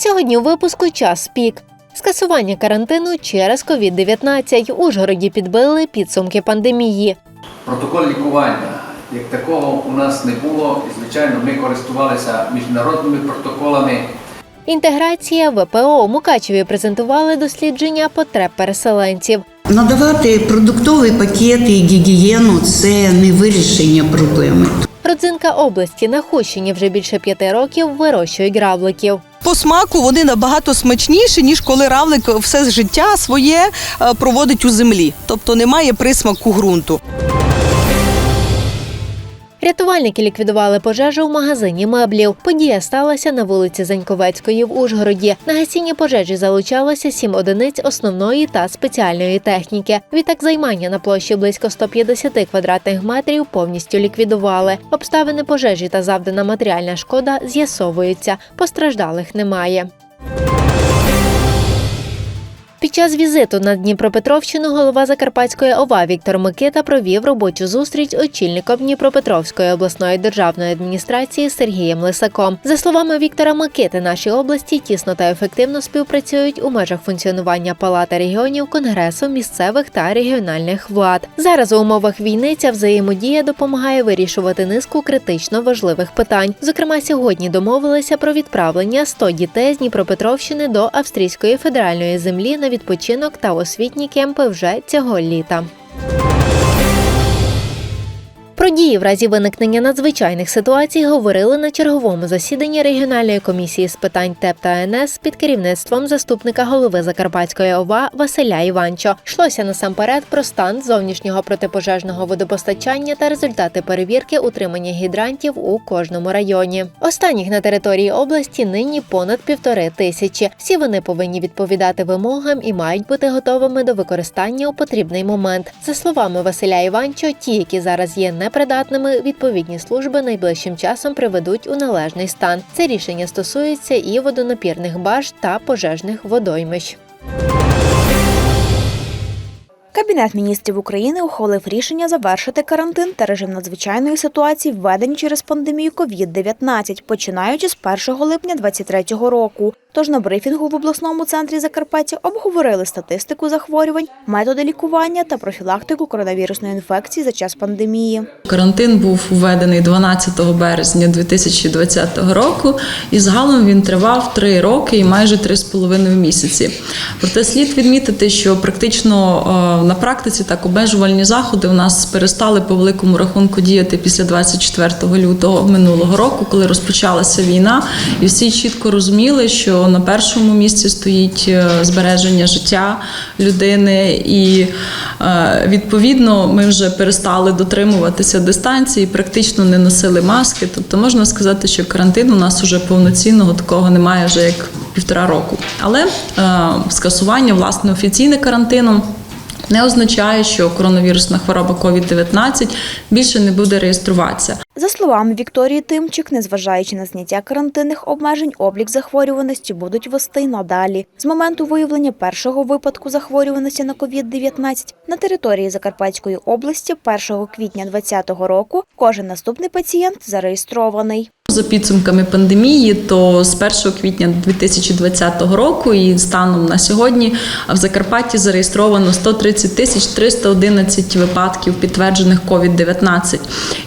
Сьогодні у випуску час пік. Скасування карантину через COVID-19. Ужгороді підбили підсумки пандемії. Протокол лікування як такого у нас не було, і звичайно, ми користувалися міжнародними протоколами. Інтеграція ВПО у Мукачеві презентували дослідження потреб переселенців. Надавати продуктові пакети і гігієну це не вирішення проблеми. Родзинка області на Хущині вже більше п'яти років вирощують гравликів. По смаку вони набагато смачніші, ніж коли равлик все життя своє е, проводить у землі, тобто немає присмаку ґрунту. Рятувальники ліквідували пожежу в магазині меблів. Подія сталася на вулиці Заньковецької в Ужгороді. На гасіння пожежі залучалося сім одиниць основної та спеціальної техніки. Відтак займання на площі близько 150 квадратних метрів повністю ліквідували. Обставини пожежі та завдана матеріальна шкода з'ясовуються. Постраждалих немає. Під час візиту на Дніпропетровщину голова Закарпатської ОВА Віктор Микита провів робочу зустріч очільником Дніпропетровської обласної державної адміністрації Сергієм Лисаком. За словами Віктора Микити, наші області тісно та ефективно співпрацюють у межах функціонування Палати регіонів, конгресу, місцевих та регіональних влад. Зараз у умовах війни ця взаємодія допомагає вирішувати низку критично важливих питань. Зокрема, сьогодні домовилися про відправлення 100 дітей з Дніпропетровщини до Австрійської федеральної землі на відпочинок та освітні кемпи вже цього літа. Про дії в разі виникнення надзвичайних ситуацій говорили на черговому засіданні регіональної комісії з питань ТЕП та НС під керівництвом заступника голови Закарпатської ОВА Василя Іванчо. Йшлося насамперед про стан зовнішнього протипожежного водопостачання та результати перевірки утримання гідрантів у кожному районі. Останніх на території області нині понад півтори тисячі. Всі вони повинні відповідати вимогам і мають бути готовими до використання у потрібний момент. За словами Василя Іванчо, ті, які зараз є непридатними, відповідні служби найближчим часом приведуть у належний стан. Це рішення стосується і водонапірних баш та пожежних водоймищ. Кабінет міністрів України ухвалив рішення завершити карантин та режим надзвичайної ситуації, введені через пандемію COVID-19, починаючи з 1 липня 2023 року. Тож на брифінгу в обласному центрі Закарпаття обговорили статистику захворювань, методи лікування та профілактику коронавірусної інфекції за час пандемії. Карантин був введений 12 березня 2020 року, і загалом він тривав 3 роки і майже 3,5 місяці. Проте слід відмітити, що практично е, на практиці так обмежувальні заходи у нас перестали по великому рахунку діяти після 24 лютого минулого року, коли розпочалася війна, і всі чітко розуміли, що на першому місці стоїть е, збереження життя людини, і е, відповідно ми вже перестали дотримуватися дистанції, практично не носили маски. Тобто можна сказати, що карантин у нас уже повноцінного такого немає вже як півтора року. Але е, скасування власне офіційне карантину. Не означає, що коронавірусна хвороба COVID-19 більше не буде реєструватися. За словами Вікторії Тимчик, незважаючи на зняття карантинних обмежень, облік захворюваності будуть вести надалі. З моменту виявлення першого випадку захворюваності на COVID-19 на території Закарпатської області 1 квітня 2020 року кожен наступний пацієнт зареєстрований. За підсумками пандемії, то з 1 квітня 2020 року і станом на сьогодні в Закарпатті зареєстровано 130 тисяч 311 випадків підтверджених COVID-19.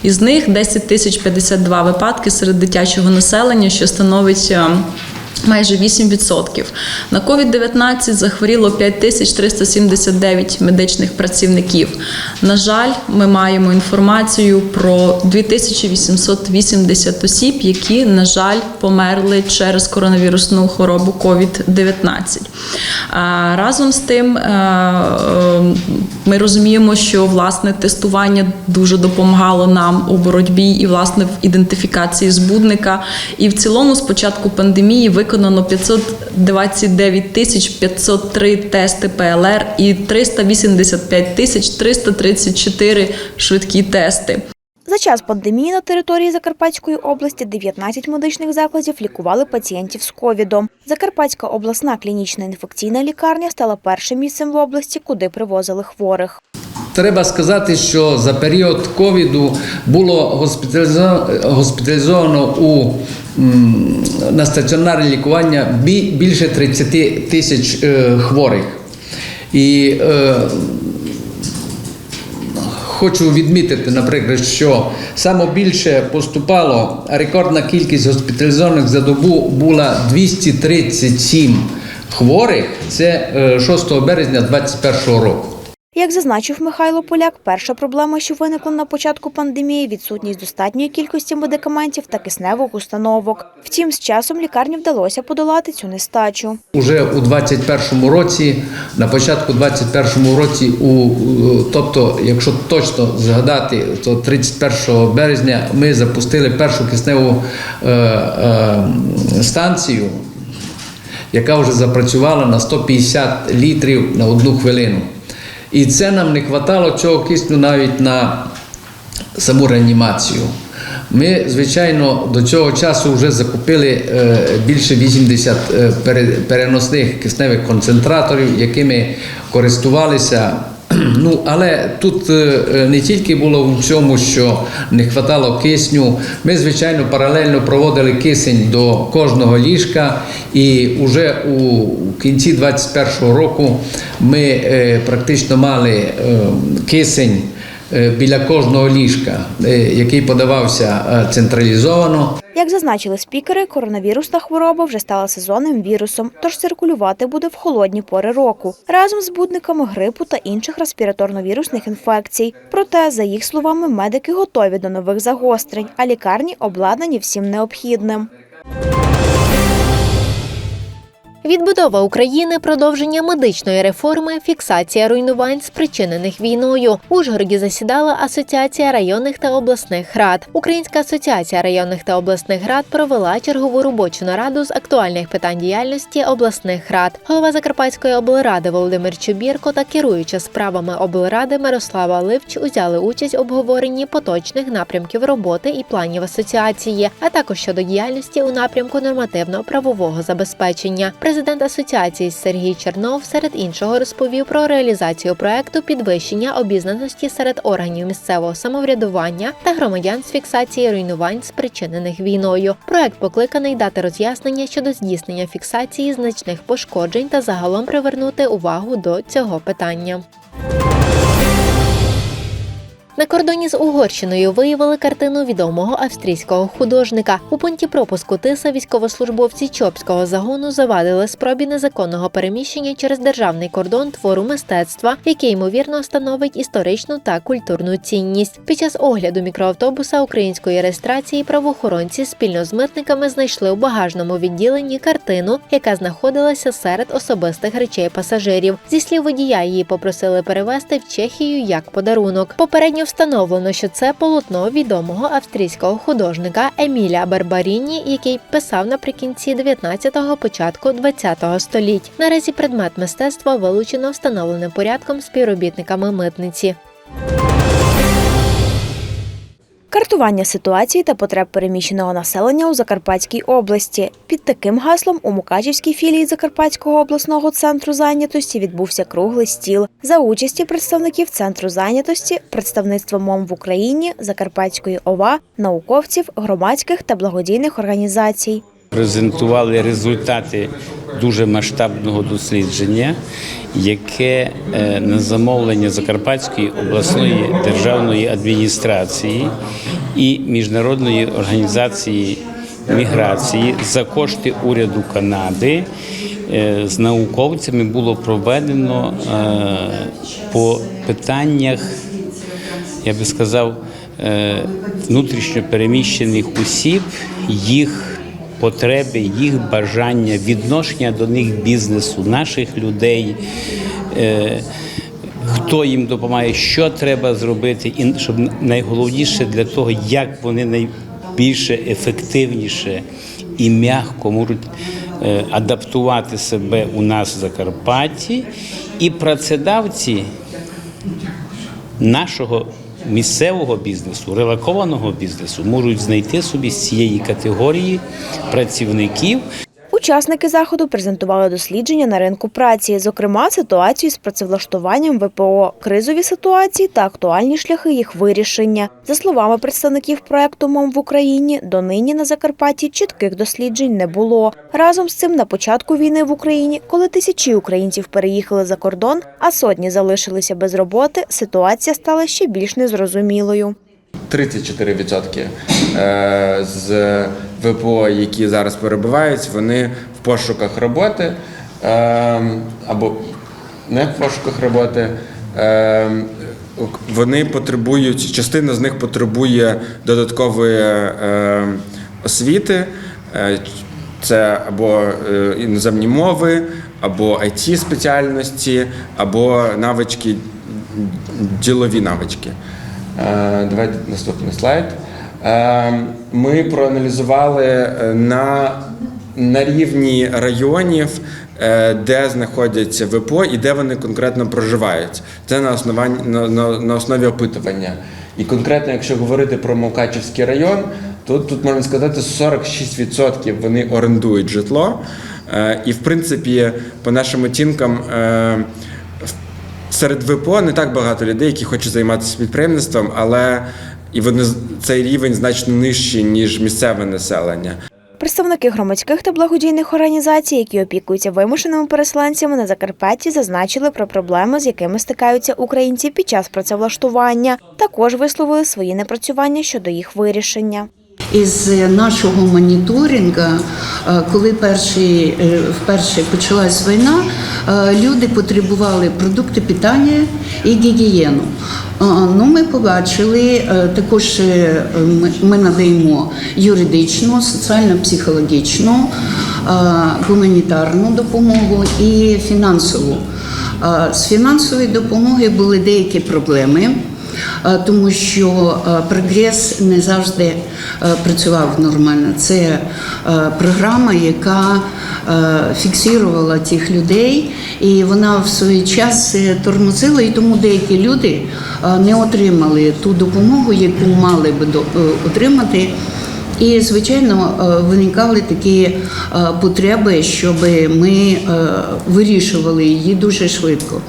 Із них 10 тисяч 52 випадки серед дитячого населення, що становить е, Майже 8%. На COVID-19 захворіло 5379 медичних працівників. На жаль, ми маємо інформацію про 2880 осіб, які, на жаль, померли через коронавірусну хворобу COVID-19. А, Разом з тим, е, е, ми розуміємо, що власне тестування дуже допомагало нам у боротьбі і власне в ідентифікації збудника. І в цілому, з початку пандемії, виконано 529 тисяч 503 тести ПЛР і 385 тисяч 334 швидкі тести. За час пандемії на території Закарпатської області 19 медичних закладів лікували пацієнтів з ковідом. Закарпатська обласна клінічна інфекційна лікарня стала першим місцем в області, куди привозили хворих. Треба сказати, що за період ковіду було госпіталізовано у, на стаціонарне лікування бі- більше 30 тисяч е, хворих. І е, Хочу відмітити, наприклад, що саме більше поступало, рекордна кількість госпіталізованих за добу була 237 хворих. Це е, 6 березня 2021 року. Як зазначив Михайло Поляк, перша проблема, що виникла на початку пандемії, відсутність достатньої кількості медикаментів та кисневих установок. Втім, з часом лікарні вдалося подолати цю нестачу. Уже у 21 році, на початку 21 році, у- тобто, якщо точно згадати, то 31 березня ми запустили першу кисневу е, е, станцію, яка вже запрацювала на 150 літрів на одну хвилину. І це нам не вистачало цього кисню навіть на саму реанімацію. Ми, звичайно, до цього часу вже закупили е, більше 80 е, переносних кисневих концентраторів, якими користувалися. Ну, але тут е, е, не тільки було в цьому, що не вистачало кисню. Ми, звичайно, паралельно проводили кисень до кожного ліжка, і вже у кінці 2021 року ми е, практично мали кисень біля кожного ліжка, е, який подавався е, централізовано. Як зазначили спікери, коронавірусна хвороба вже стала сезонним вірусом, тож циркулювати буде в холодні пори року разом з збудниками грипу та інших респіраторно-вірусних інфекцій. Проте, за їх словами, медики готові до нових загострень, а лікарні обладнані всім необхідним. Відбудова України, продовження медичної реформи, фіксація руйнувань, спричинених війною. У Ужгороді засідала Асоціація районних та обласних рад. Українська асоціація районних та обласних рад провела чергову робочу нараду з актуальних питань діяльності обласних рад. Голова Закарпатської облради Володимир Чубірко та керуюча справами облради Мирослава Ливч узяли участь в обговоренні поточних напрямків роботи і планів асоціації, а також щодо діяльності у напрямку нормативно-правового забезпечення. Президент асоціації Сергій Чернов серед іншого розповів про реалізацію проекту підвищення обізнаності серед органів місцевого самоврядування та громадян з фіксації руйнувань, спричинених війною. Проект покликаний дати роз'яснення щодо здійснення фіксації значних пошкоджень та загалом привернути увагу до цього питання. На кордоні з Угорщиною виявили картину відомого австрійського художника. У пункті пропуску Тиса військовослужбовці Чопського загону завадили спробі незаконного переміщення через державний кордон твору мистецтва, який ймовірно становить історичну та культурну цінність. Під час огляду мікроавтобуса української реєстрації правоохоронці спільно з митниками знайшли у багажному відділенні картину, яка знаходилася серед особистих речей пасажирів. Зі слів водія її попросили перевезти в Чехію як подарунок. Попередньо встановлено, що це полотно відомого австрійського художника Еміля Барбаріні, який писав наприкінці 19-го, початку 20-го століть. Наразі предмет мистецтва вилучено встановленим порядком співробітниками митниці. Картування ситуації та потреб переміщеного населення у Закарпатській області. Під таким гаслом у Мукачівській філії Закарпатського обласного центру зайнятості відбувся круглий стіл за участі представників центру зайнятості, представництва МОМ в Україні, Закарпатської ОВА, науковців, громадських та благодійних організацій. Презентували результати дуже масштабного дослідження, яке е, на замовлення Закарпатської обласної державної адміністрації і міжнародної організації міграції за кошти уряду Канади е, з науковцями було проведено е, по питаннях я би сказав, внутрішньо переміщених осіб, їх потреби, їх бажання, відношення до них бізнесу, наших людей. е, Хто їм допомагає, що треба зробити, і щоб найголовніше для того, як вони найбільше ефективніше і м'яко можуть е, адаптувати себе у нас в Закарпатті, і працедавці нашого місцевого бізнесу, релакованого бізнесу можуть знайти собі з цієї категорії працівників Учасники заходу презентували дослідження на ринку праці, зокрема ситуацію з працевлаштуванням ВПО, кризові ситуації та актуальні шляхи їх вирішення. За словами представників проекту МОМ в Україні, донині на Закарпатті чітких досліджень не було. Разом з цим на початку війни в Україні, коли тисячі українців переїхали за кордон, а сотні залишилися без роботи, ситуація стала ще більш незрозумілою. 34% е, з ВПО, які зараз перебувають, вони в пошуках роботи е, або не в пошуках роботи. Е, Вони потребують, частина з них потребує додаткової е, освіти. Е, Це або е, іноземні мови, або it спеціальності, або навички, ділові навички. Е, Давайте наступний слайд. Е, Ми проаналізували е, на, на рівні районів, е, де знаходяться ВПО і де вони конкретно проживають. Це на, основанні, на, на, на основі опитування. І конкретно, якщо говорити про Мукачівський район, то тут можна сказати 46% вони орендують житло. Е, І в принципі, по нашим оцінкам, Серед ВПО не так багато людей, які хочуть займатися підприємництвом, але і вони цей рівень значно нижчий, ніж місцеве населення. Представники громадських та благодійних організацій, які опікуються вимушеними переселенцями на Закарпатті, зазначили про проблеми, з якими стикаються українці під час працевлаштування. Також висловили свої непрацювання щодо їх вирішення. Із нашого моніторингу, е, коли перші, е, вперше почалась війна, е, люди потребували продукти питання і гігієну. Е, Ну, ми побачили, е, також е, ми- надаємо юридичну, соціально-психологічну, е, гуманітарну допомогу і фінансову. Е, З фінансової допомоги були деякі проблеми. Тому що прогрес не завжди працював нормально. Це програма, яка фіксувала тих людей, і вона в свій час е, тормозила, і тому деякі люди не отримали ту допомогу, яку мали би е, отримати. І, звичайно, е, виникали такі потреби, щоб ми вирішували її дуже швидко.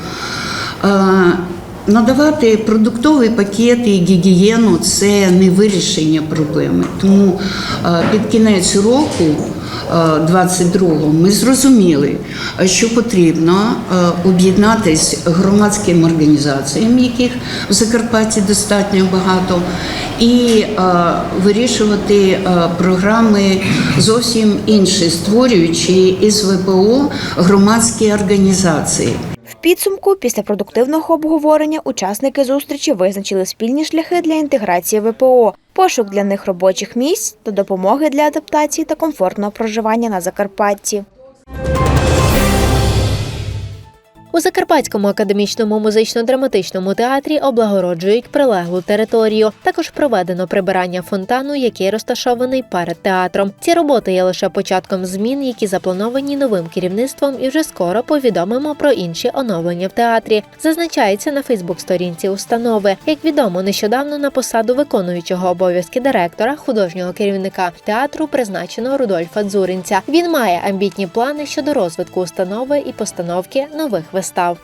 Е, Надавати продуктовий пакет і гігієну це не вирішення проблеми. Тому е, під кінець року, е, 22-го, ми зрозуміли, е, що потрібно е, об'єднатись громадським організаціям, яких в Закарпатті достатньо багато, і е, вирішувати е, програми зовсім інші, створюючи із ВПО громадські організації. Підсумку, після продуктивного обговорення, учасники зустрічі визначили спільні шляхи для інтеграції ВПО, пошук для них робочих місць та допомоги для адаптації та комфортного проживання на Закарпатті. У Закарпатському академічному музично-драматичному театрі облагороджують прилеглу територію. Також проведено прибирання фонтану, який розташований перед театром. Ці роботи є лише початком змін, які заплановані новим керівництвом, і вже скоро повідомимо про інші оновлення в театрі. Зазначається на Фейсбук-сторінці установи. Як відомо, нещодавно на посаду виконуючого обов'язки директора художнього керівника театру призначено Рудольфа Дзуринця. Він має амбітні плани щодо розвитку установи і постановки нових вистав.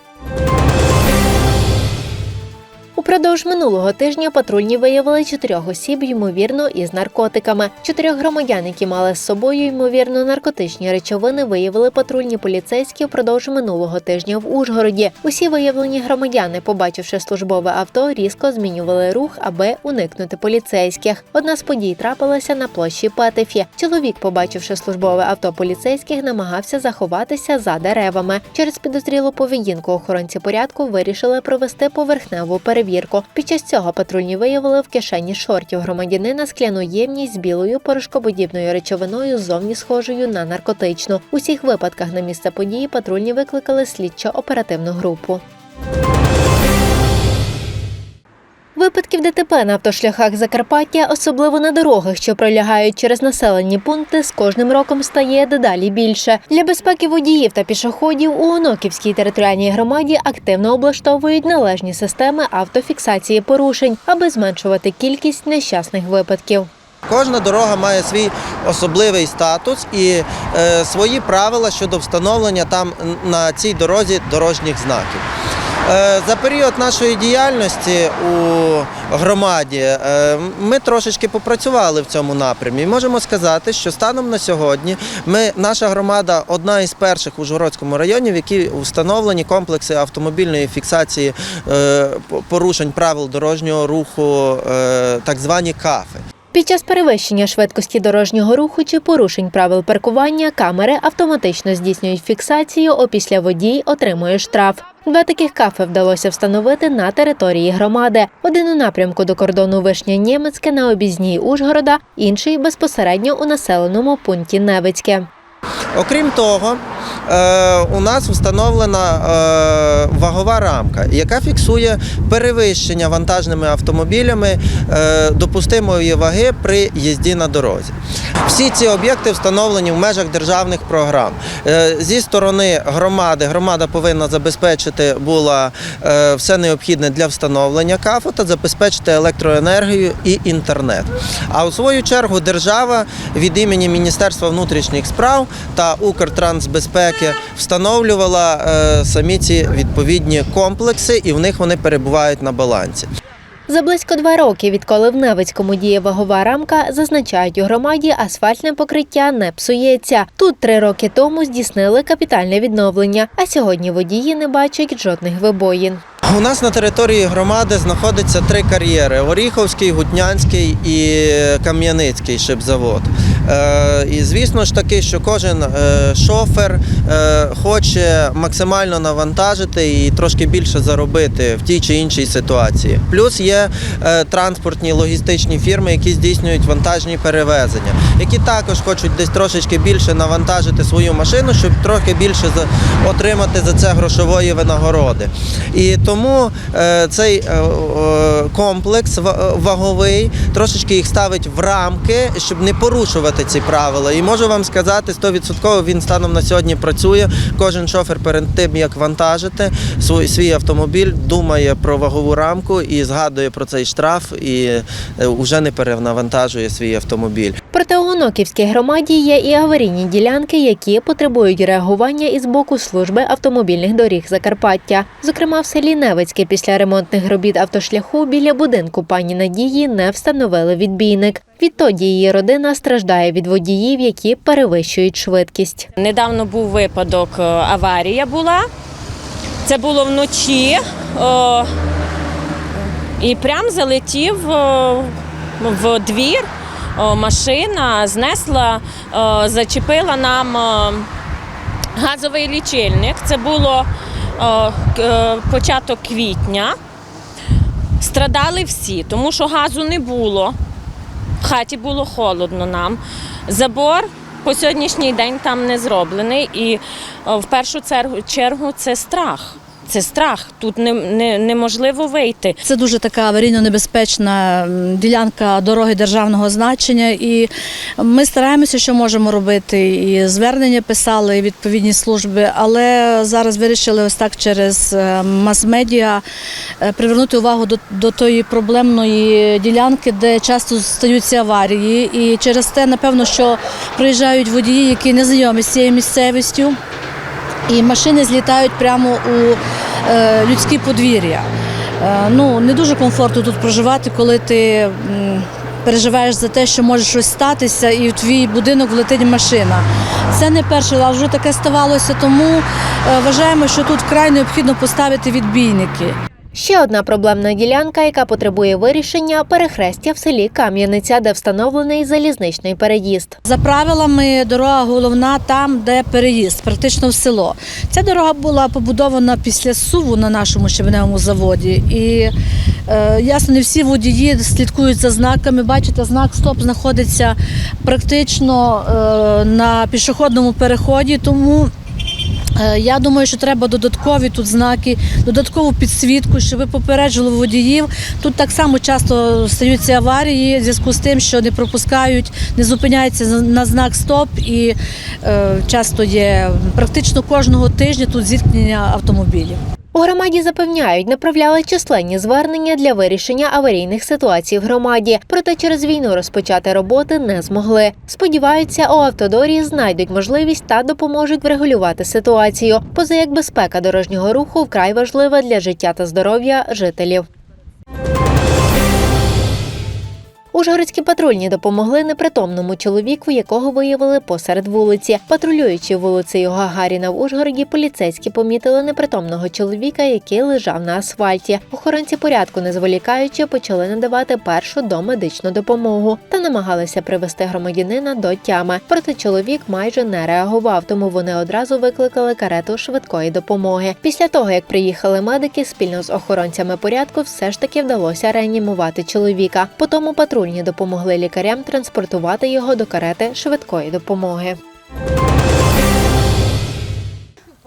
Упродовж минулого тижня патрульні виявили чотирьох осіб, ймовірно, із наркотиками. Чотирьох громадян, які мали з собою ймовірно наркотичні речовини, виявили патрульні поліцейські впродовж минулого тижня в Ужгороді. Усі виявлені громадяни, побачивши службове авто, різко змінювали рух, аби уникнути поліцейських. Одна з подій трапилася на площі Петефі. Чоловік, побачивши службове авто поліцейських, намагався заховатися за деревами. Через підозрілу поведінку охоронці порядку вирішили провести поверхневу перевірку. Під час цього патрульні виявили в кишені шортів громадянина скляну ємність з білою порошкободібною речовиною, зовні схожою на наркотичну. У всіх випадках на місце події патрульні викликали слідчо-оперативну групу. Випадків ДТП на автошляхах Закарпаття, особливо на дорогах, що пролягають через населені пункти, з кожним роком стає дедалі більше. Для безпеки водіїв та пішоходів у Оноківській територіальній громаді активно облаштовують належні системи автофіксації порушень, аби зменшувати кількість нещасних випадків. Кожна дорога має свій особливий статус і е, свої правила щодо встановлення там на цій дорозі дорожніх знаків. Е, За період нашої діяльності у громаді е, ми трошечки попрацювали в цьому напрямі. Можемо сказати, що станом на сьогодні ми, наша громада одна із перших у Жгородському районі, в якій встановлені комплекси автомобільної фіксації е, порушень правил дорожнього руху, так звані кафи. Під час перевищення швидкості дорожнього руху чи порушень правил паркування камери автоматично здійснюють фіксацію, опісля водій отримує штраф. Два таких кафе вдалося встановити на території громади. Один у напрямку до кордону Вишня Нємецьке на обізній Ужгорода, інший безпосередньо у населеному пункті Невицьке. Окрім того, у нас встановлена е, вагова рамка, яка фіксує перевищення вантажними автомобілями е, допустимої ваги при їзді на дорозі. Всі ці об'єкти встановлені в межах державних програм. Е, Зі сторони громади громада повинна забезпечити була е, все необхідне для встановлення КАФО та забезпечити електроенергію і інтернет. А у свою чергу держава від імені Міністерства внутрішніх справ та Укртрансбезпеки встановлювала е, самі ці відповідні комплекси, і в них вони перебувають на балансі. За близько два роки, відколи в Невицькому діє вагова рамка, зазначають у громаді, асфальтне покриття не псується. Тут три роки тому здійснили капітальне відновлення, а сьогодні водії не бачать жодних вибоїн. У нас на території громади знаходиться три кар'єри: Оріховський, Гутнянський і Кам'яницький шипзавод. Е, і звісно ж таки, що кожен е, шофер е, хоче максимально навантажити і трошки більше заробити в тій чи іншій ситуації. Плюс є транспортні логістичні фірми, які здійснюють вантажні перевезення, які також хочуть десь трошечки більше навантажити свою машину, щоб трохи більше отримати за це грошової винагороди. І тому цей комплекс ваговий трошечки їх ставить в рамки, щоб не порушувати ці правила. І можу вам сказати, 100% він станом на сьогодні працює. Кожен шофер перед тим, як вантажити свій, свій автомобіль, думає про вагову рамку і згадує про цей штраф і вже не перенавантажує свій автомобіль. Проте у Гоноківській громаді є і аварійні ділянки, які потребують реагування із боку служби автомобільних доріг Закарпаття. Зокрема, в селі Невицьке після ремонтних робіт автошляху біля будинку пані Надії не встановили відбійник. Відтоді її родина страждає від водіїв, які перевищують швидкість. Недавно був випадок, е, аварія була. Це було вночі. О, і прям залетів о, в двір. О, машина знесла, о, зачепила нам о, газовий лічильник. Це було о, е, початок квітня. Страдали всі, тому що газу не було. В хаті було холодно нам. Забор по сьогоднішній день там не зроблений. І в першу чергу- чергу це страх. Це страх. Тут не, не, неможливо вийти. Це дуже така аварійно небезпечна ділянка дороги державного значення, і ми стараємося, що можемо робити. І звернення писали і відповідні служби, але зараз вирішили ось так через е, мас-медіа е, привернути увагу до, до тої проблемної ділянки, де часто стаються аварії. І через те, напевно, що приїжджають водії, які не знайомі з цією місцевістю. І машини злітають прямо у людські подвір'я. Е, ну, не дуже комфортно тут проживати, коли ти переживаєш за те, що може щось статися, і в твій будинок влетить машина. Це не перший раз, вже таке ставалося, тому е, вважаємо, що тут вкрай необхідно поставити відбійники. Ще одна проблемна ділянка, яка потребує вирішення перехрестя в селі Кам'яниця, де встановлений залізничний переїзд. За правилами, дорога головна там, де переїзд, практично в село. Ця дорога була побудована після суву на нашому щебеневому заводі. І е, ясно, не всі водії слідкують за знаками. Бачите, знак стоп знаходиться практично е, на пішохідному переході, тому. Е, Я думаю, що треба додаткові тут знаки, додаткову підсвітку, щоб попереджували водіїв. Тут так само часто стаються аварії в зв'язку з тим, що не пропускають, не зупиняються на знак стоп, і е, часто є практично кожного тижня тут зіткнення автомобілів. У громаді запевняють, направляли численні звернення для вирішення аварійних ситуацій в громаді, проте через війну розпочати роботи не змогли. Сподіваються, у автодорі знайдуть можливість та допоможуть врегулювати ситуацію. Поза як безпека дорожнього руху вкрай важлива для життя та здоров'я жителів. Ужгородські патрульні допомогли непритомному чоловіку, якого виявили посеред вулиці. Патрулюючи вулицею Гагаріна в Ужгороді, поліцейські помітили непритомного чоловіка, який лежав на асфальті. Охоронці порядку, не зволікаючи, почали надавати першу домедичну допомогу та намагалися привести громадянина до тями. Проте чоловік майже не реагував, тому вони одразу викликали карету швидкої допомоги. Після того, як приїхали медики, спільно з охоронцями порядку, все ж таки вдалося реанімувати чоловіка. Потім патрульні допомогли лікарям транспортувати його до карети швидкої допомоги.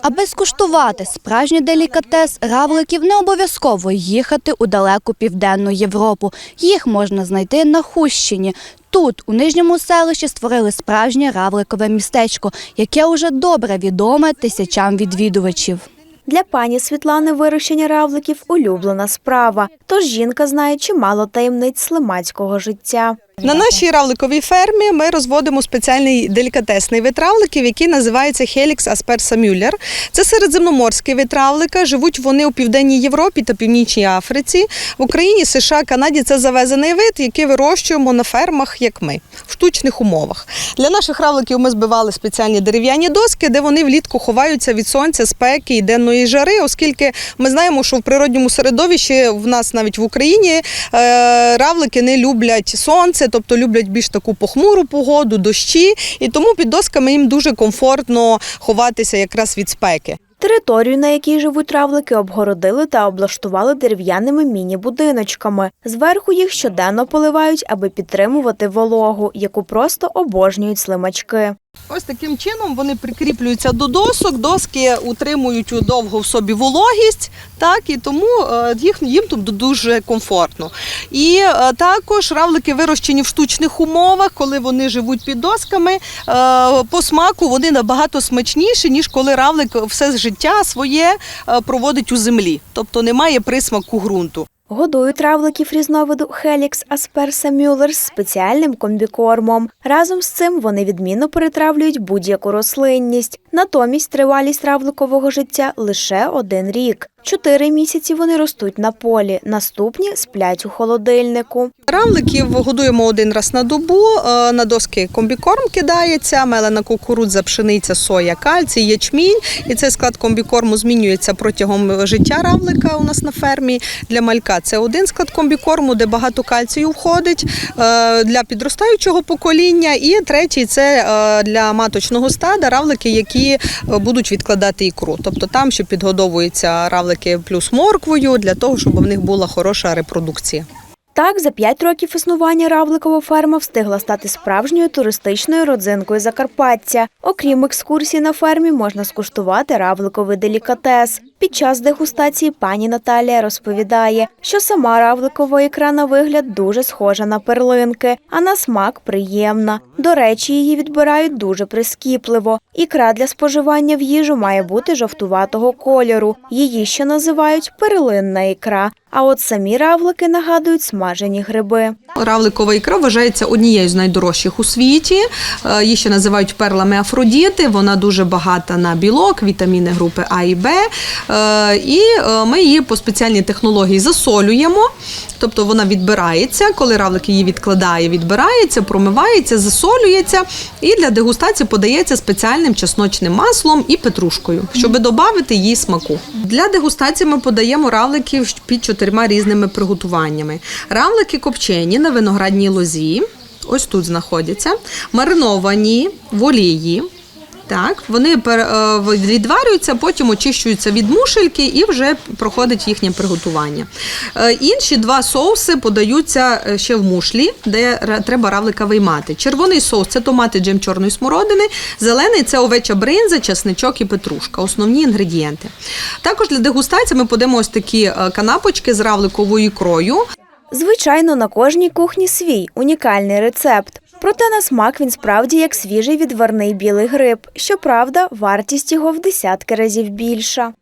Аби скуштувати справжній делікатес равликів, не обов'язково їхати у далеку південну Європу. Їх можна знайти на Хущині. Тут, у нижньому селищі, створили справжнє равликове містечко, яке уже добре відоме тисячам відвідувачів. Для пані Світлани вирощення равликів улюблена справа. Тож жінка знає чимало таємниць слимацького життя. На нашій равликовій фермі ми розводимо спеціальний делікатесний вид равликів, який називається Helix aspersa müller. Це середземноморський вид равлика. Живуть вони у південній Європі та північній Африці. В Україні, США, Канаді це завезений вид, який вирощуємо на фермах, як ми, в штучних умовах. Для наших равликів ми збивали спеціальні дерев'яні доски, де вони влітку ховаються від сонця, спеки і денної жари, оскільки ми знаємо, що в природньому середовищі в нас навіть в Україні е, равлики не люблять сонце, тобто люблять більш таку похмуру погоду, дощі, і тому під досками їм дуже комфортно ховатися якраз від спеки. Територію, на якій живуть равлики, обгородили та облаштували дерев'яними міні-будиночками. Зверху їх щоденно поливають, аби підтримувати вологу, яку просто обожнюють слимачки. Ось таким чином вони прикріплюються до досок, доски утримують довго в собі вологість, так і тому е, їх їм тут дуже комфортно. І е, також равлики вирощені в штучних умовах, коли вони живуть під досками. е, По смаку вони набагато смачніші, ніж коли равлик все життя своє проводить у землі, тобто немає присмаку ґрунту. Годують равликів різновиду Helix aspersa müller з спеціальним комбікормом. Разом з цим вони відмінно перетравлюють будь-яку рослинність. Натомість тривалість равликового життя лише один рік. Чотири місяці вони ростуть на полі, наступні сплять у холодильнику. Равликів годуємо один раз на добу. е, На доски комбікорм кидається, мелена кукурудза, пшениця, соя, кальцій, ячмінь. І цей склад комбікорму змінюється протягом життя равлика у нас на фермі. Для малька це один склад комбікорму, де багато кальцію входить е, для підростаючого покоління. І третій це е, для маточного стада равлики, які будуть відкладати ікру. Тобто там, що підгодовуються равлики плюс морквою, для того, щоб в них була хороша репродукція. Так, за п'ять років існування равликова ферма встигла стати справжньою туристичною родзинкою Закарпаття. Окрім екскурсій на фермі, можна скуштувати равликовий делікатес. Під час дегустації пані Наталія розповідає, що сама равликова ікра на вигляд дуже схожа на перлинки, а на смак приємна. До речі, її відбирають дуже прискіпливо. Ікра для споживання в їжу має бути жовтуватого кольору. Її ще називають перлинна ікра. А от самі равлики нагадують смажені гриби. Равликова ікра вважається однією з найдорожчих у світі. Е, Її ще називають перлами Афродіти. Вона дуже багата на білок, вітаміни групи А і Б. Е, І е, ми її по спеціальній технології засолюємо. Тобто вона відбирається, коли равлик її відкладає, відбирається, промивається, засолюється і для дегустації подається спеціальним чесночним маслом і петрушкою, щоб додати їй смаку. Для дегустації ми подаємо равликів під чотирма різними приготуваннями. Равлики копчені на виноградній лозі. Ось тут знаходяться, мариновані в олії. Так, вони е, відварюються, потім очищуються від мушельки і вже проходить їхнє приготування. Е, Інші два соуси подаються е, ще в мушлі, де треба равлика виймати. Червоний соус це томати джем чорної смородини, зелений це овеча бринза, чесничок і петрушка. Основні інгредієнти. Також для дегустації ми подаємо ось такі канапочки з равликовою ікрою. Звичайно, на кожній кухні свій унікальний рецепт. Проте на смак він справді як свіжий відварний білий гриб. Щоправда, вартість його в десятки разів більша.